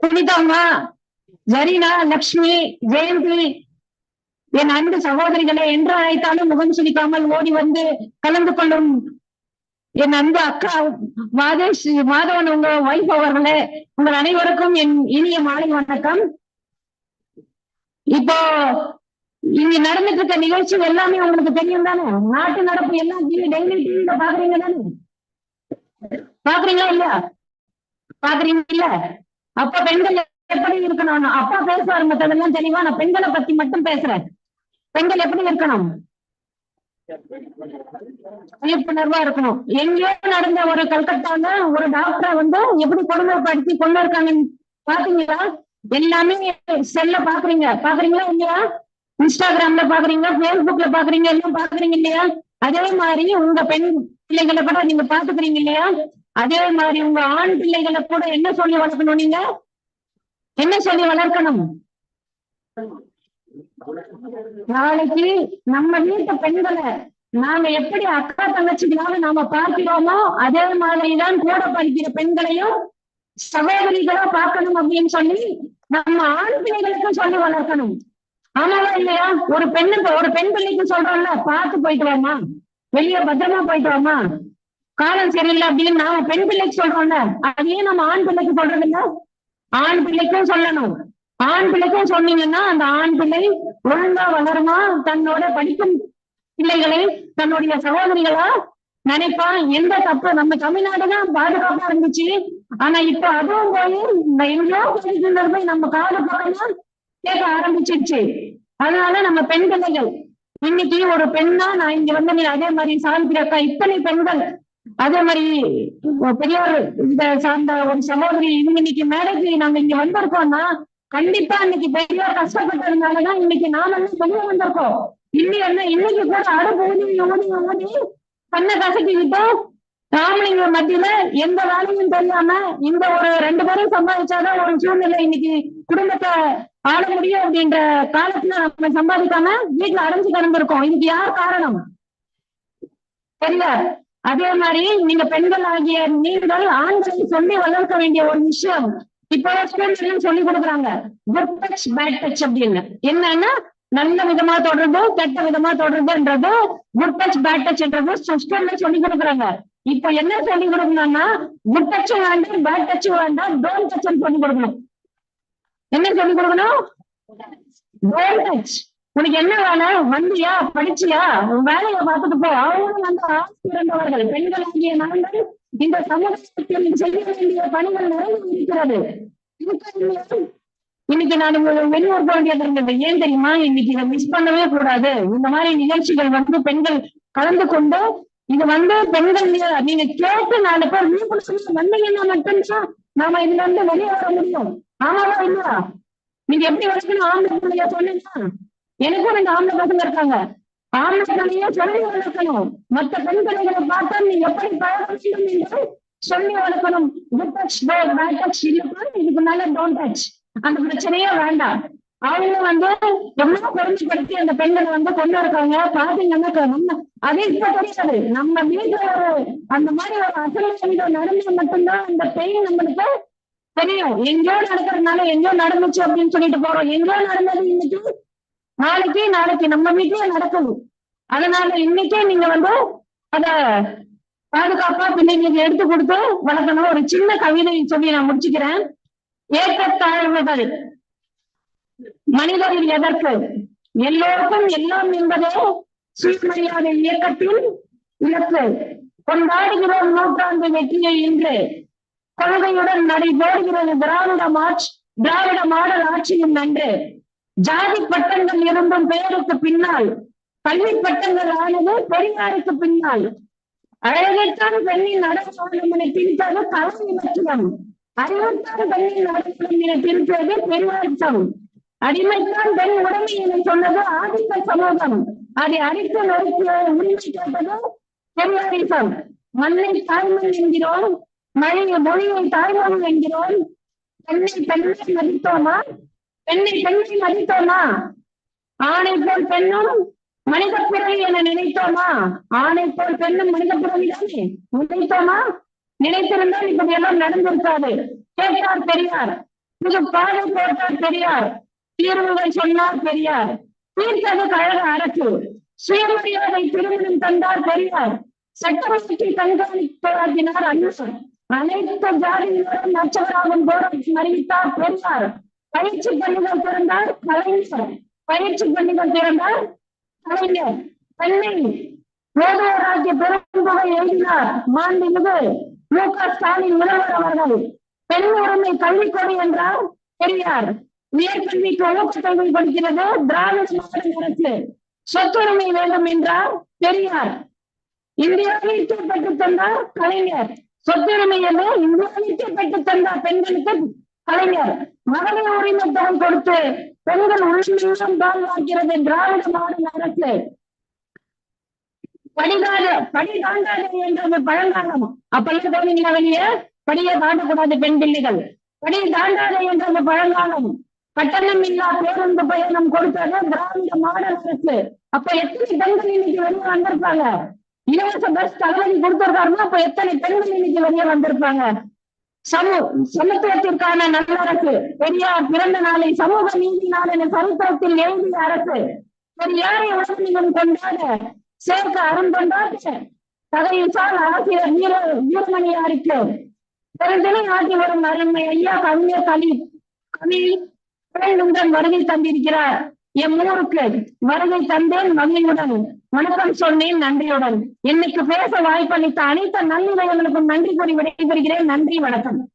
புனிதாமா ஜரீனா லக்ஷ்மி ஜெயந்தி என் அன்பு சகோதரிகளை என்று அழைத்தாலும் முகம் சுளிக்காமல் ஓடி வந்து கலந்து கொள்ளும் என் அன்பு அக்கா மாதேஷ் மாதவன் உங்க வைஃப் அவர்களே உங்கள் அனைவருக்கும் என் இனிய மாலை வணக்கம். இப்போ இங்க நடந்துட்டு இருக்க நிகழ்ச்சி எல்லாமே உங்களுக்கு தெரியும் தானே? நாட்டு நடப்பு எல்லாம் டெய்லி பாக்குறீங்க தானே? பாக்குறீங்களா இல்லையா? பாக்குறீங்க அப்ப பெண்கள் எப்படி இருக்கணும் அப்பா பேசுவார் மத்ததெல்லாம் தெளிவா. நான் பெண்களை பத்தி மட்டும் பேசுறேன். பெண்கள் எப்படி இருக்கணும்? விழிப்புணர்வா இருக்கணும். எங்கேயோ நடந்த ஒரு கல்கத்தால ஒரு டாக்டரை வந்து எப்படி கொடுமைப்படுத்தி கொண்டு இருக்காங்கன்னு பாத்தீங்களா? எல்லாமே செல்ல பாக்குறீங்க. பாக்குறீங்களா இல்லையா? இன்ஸ்டாகிராம்ல பாக்குறீங்க பேஸ்புக்ல பாக்குறீங்க? எல்லாம் பாக்குறீங்க இல்லையா? அதே மாதிரி உங்க பெண் பிள்ளைகளை கூட நீங்க பாத்துக்கிறீங்க இல்லையா? அதே மாதிரி உங்க ஆண் பிள்ளைகளை கூட என்ன சொல்லி வளர்க்கணும் நீங்க? என்ன சொல்லி வளர்க்கணும்? நாளைக்கு நம்ம வீட்டு பெண்களை நாம எப்படி அக்கா தங்கச்சிகளாக நாம பார்க்கிறோமோ அதே மாதிரிதான் கூட படிக்கிற பெண்களையும் சகோதரிகளா பார்க்கணும் அப்படின்னு சொல்லி நம்ம ஆண் பிள்ளைகளுக்கும் சொல்லி வளர்க்கணும். ஆனாலும் இல்லையா? ஒரு பெண்ணுக்கு ஒரு பெண் பிள்ளைக்கு சொல்றோம்ல பார்த்து போயிட்டு வாமா வெளியே பத்திரமா போயிட்டு வாமா காலம் சரியில்லை அப்படின்னு நாம பெண் பிள்ளைக்கு சொல்றோம்ல அதையே நம்ம ஆண் பிள்ளைக்கு சொல்றது இல்ல ஆண் பிள்ளைக்கும் சொல்லணும். ஆண் பிள்ளைக்கும் சொன்னீங்கன்னா அந்த ஆண் பிள்ளை ஒழுங்கா வளருமா? தன்னோட படிக்கும் பிள்ளைகளை தன்னுடைய சகோதரிகளா நினைப்பான். எந்த தப்பு? நம்ம தமிழ்நாடுதான் பாதுகாப்பா இருந்துச்சு. ஆனா இப்ப அதுவும் போய் இந்த எங்கேயோ போய் போய் நம்ம காது பக்கமா கேட்க ஆரம்பிச்சிருச்சு. அதனால நம்ம பெண் பிள்ளைகள் இன்னைக்கு ஒரு பெண்ணா நான் இங்க வந்து நீ அதே மாதிரி சாந்தி அக்கா இத்தனை பெண்கள் அதே மாதிரி பெரியவர் இந்த சார்ந்த ஒரு சகோதரி இவங்க இன்னைக்கு மேடைக்கு நாங்க இங்க வந்திருக்கோம்னா கண்டிப்பா இன்னைக்கு பெரியவர் கஷ்டப்பட்டதுனாலதான் இன்னைக்கு நாம வெளியே வந்திருக்கோம். இல்லையா இன்னைக்கு கூட அடுப்பு ஊதி ஓடி ஓடி பண்ண கசக்கிக்கிட்டு ராமலிங்க மத்தியில எந்த வேலையும் தெரியாம இந்த ஒரு ரெண்டு பேரும் சம்பாதிச்சாதான் ஒரு சூழ்நிலை இன்னைக்கு குடும்பத்தை ஆள முடியும் அப்படின்ற காலத்துல நம்ம சம்பாதிக்காம வீட்டுல அடைஞ்சு கிடந்திருக்கோம். இதுக்கு யார் காரணம்? பெரியார். அதே மாதிரி நீங்க பெண்கள் ஆகிய நீங்கள் ஆண்கள் சொல்லி வளர்க்க வேண்டிய ஒரு விஷயம். இப்போ ஸ்கூல்ஸ் சொல்லி கொடுக்குறாங்க. குட் டச் பேட் டச் அப்படின்னு. என்னன்னா நல்ல விதமா தொடர்பு கெட்ட விதமா தொடர்புன்றது குட் டச் பேட் டச்ன்றது ஸ்கூல்ல சொல்லி கொடுக்குறாங்க. இப்ப என்ன சொல்லி கொடுக்கணும்னா குட் டச் வேண்டாம் பேட் டச் வேண்டாம் டோன்ட் டச் சொல்லி கொடுக்கணும். என்ன சொல்லி கொடுக்கணும்? டோன்ட் டச் உனக்கு என்ன வேலை வந்தியா? படிச்சியா? உன் வேலையை பார்த்துட்டு போ. அவங்களும் வந்து ஆசிரியர்கள் பெண்கள் ஆகிய நாங்கள் இந்த சமூகத்தில் செய்ய வேண்டிய பணிகள் நிறைய இருக்கிறது இன்னைக்கு நான் வெளியூர் போக வேண்டியது ஏன் தெரியுமா? இன்னைக்கு இதை மிஸ் பண்ணவே கூடாது. இந்த மாதிரி நிகழ்ச்சிகள் வந்து பெண்கள் கலந்து கொண்டு இது வந்து பெண்கள் நீங்க கேட்டு நாலு பேர் விழிப்புணர்வு வந்தீங்கன்னா மட்டும்தான் நாம இதுல இருந்து வெளியே வர முடியும். ஆமாவா இல்லையா? நீங்க எப்படி வரைக்கும் ஆம்பளை பிள்ளைய சொன்னீங்கன்னா எனக்கும் ரெண்டு ஆம்பளை பசங்க இருக்காங்க. ஆம்பளை பிள்ளைய சொல்லி வளர்க்கணும். மற்ற பெண் பிள்ளைகளை பார்த்தா நீ எப்படி பழக என்று சொல்லி வளர்க்கணும். குட் டச் பேட் டச் இதுக்கு மேல டோன்ட் டச் அந்த பிரச்சனையே வேண்டாம். அவங்க வந்து எவ்வளவு பெருமைப்படுத்தி அந்த பெண்களை வந்து கொண்டு இருக்காங்க. பாத்தீங்கன்னா நம்ம அதே இப்ப தெரியாது. நம்ம வீட்டுல ஒரு அந்த மாதிரி ஒரு அசல் நடந்தா மட்டும்தான் அந்த பெயின் நம்மளுக்கு தெரியும். எங்கேயோ நடக்கிறதுனால எங்கேயோ நடந்துச்சு அப்படின்னு சொல்லிட்டு போறோம். எங்கேயோ நடந்தது இன்னைக்கு நாளைக்கு நாளைக்கு நம்ம வீட்லயே நடக்குது. அதனால இன்னைக்கே நீங்க வந்து அத பாதுகாப்பா பிள்ளைங்களுக்கு எடுத்து கொடுத்து வளர்க்கணும். ஒரு சின்ன கவிதை சொல்லி நான் முடிச்சுக்கிறேன். ஏற்றத்தாழ்வுகள் மனிதரில் எதற்கு? எல்லோருக்கும் எல்லாம் என்பதே சுயமரியாதை இயக்கத்தின் இலக்கு. கொண்டாடுகிறோம் நூற்றாண்டு வெற்றியை இன்று. கொள்கையுடன் நடைபோடுகிறது திராவிட மார்ச் திராவிட மாடல் ஆட்சியும் நன்று. ஜாதி பட்டங்கள் இருந்தும் பெயருக்கு பின்னால் கல்வி பட்டங்கள் ஆனது பெரியாருக்கு பின்னால். அழகைத்தான் பெண்ணின் அடக்கம் என திரித்தது கல்வி இலக்கியம் அறிவுத்தான் பெண்ணின் அடக்கம் என திருப்பது பெருமாற்றம் அடிமைத்தான் பெண் உடைமை என சொன்னது ஆதிக்க சமூகம். அதை அடித்து நோக்கிய உரிமை கேட்டது பெரியாரிசம் மண்ணை தாய்மண் என்கிறோம் மழையை மொழியை தாய்மொழி என்கிறோம். பெண்ணை பெண்ணை மதித்தோமா? பெண்ணை பெண்ணை மதித்தோமா? ஆணை போல் பெண்ணும் மனித பிறவி என நினைத்தோமா? ஆணை போல் பெண்ணும் மனித பிறவி தானே? நினைத்தோமா? நினைத்திருந்தால் இப்படி எல்லாம் நடந்திருக்காது. கேட்டார் பெரியார். புது பாதை போட்டார் பெரியார். தீர்வுகள் சொன்னார் பெரியார். தீர்த்தது கழக அரசு. சுயமரியாதை திருமணம் தந்தார் பெரியார். சட்டமன்றத்தை கண்காணிப்பாக்கினார் அண்ணா. அனைத்து ஜாதியினரும் நச்சவராகும் போராட்டம் அறிவித்தார் பெரியார். பயிற்சி பள்ளிகள் திறந்தார் கலைஞர் பயிற்சி பள்ளிகள் திறந்தார் கலைஞர் பெண்ணை வேதராஜ்ய பெருந்தொகை எழுதினார். மாண்புமிகு மு க ஸ்டாலின் முதல்வர் அவர்கள். பெண் உரிமை கல்விக்கொடி என்றார் பெரியார். உயர்கல்விக்கு ஊக்கத்தொகை கொடுக்கிறது திராவிட மாடல் அரசு. சொத்துரிமை வேண்டும் என்றார் பெரியார். இந்தியாவிற்கு பெற்றுத் தந்தார் கலைஞர். சொத்துரிமை என்று இந்தியாவிற்கு பெற்றுத் தந்தார் பெண்களுக்கு கலைஞர். மகளிர் உரிமை தரம் கொடுத்து பெண்கள் உரிமையும் பாதுகாக்கிறது திராவிட மாடல் அரசு. படிதாத படி தாண்டாது என்றது பழங்காலம். அப்பெல்லாம் போனீங்களா வெளியே? படியை தாண்டக்கூடாது பெண் பிள்ளைகள். படி தாண்டாது என்றது பழங்காலம். கட்டணம் இல்லா பேருந்து பயணம் கொடுத்தது திராவிட மாடல் அரசு. அப்ப எத்தனை பெண்கள் இன்னைக்கு வெளியே வந்திருப்பாங்க? இலவச பஸ் தகவல் கொடுத்திருக்காருன்னா அப்ப எத்தனை பெண்கள் இன்னைக்கு வெளியே வந்திருப்பாங்க? சமூ சமத்துவத்திற்கான நல்லரசு. பெரியார் பிறந்த நாளை சமூக நீதி நாளின் சரித்திரத்தில் எழுதிய அரசு. பெரியாரை உலகம் கொண்டாட சேர்க்க அருந்தொண்டாற்ற தகையுசால் ஆசிரியர் வீர வீரமணியாருக்கு பிறந்தனை ஆட்டி வரும் அருமை ஐயா கவிஞர் கலி கவி குறைந்துடன் வருகை தந்திருக்கிறார். என் ஊருக்கு வருகை தந்தேன் மகிழ்வுடன் வணக்கம் சொன்னேன் நன்றியுடன். இன்னைக்கு பேச வாய்ப்பளித்த அனைத்து நல்லுதயங்களுக்கும் நன்றி கூறி விடைபெறுகிறேன். நன்றி வணக்கம்.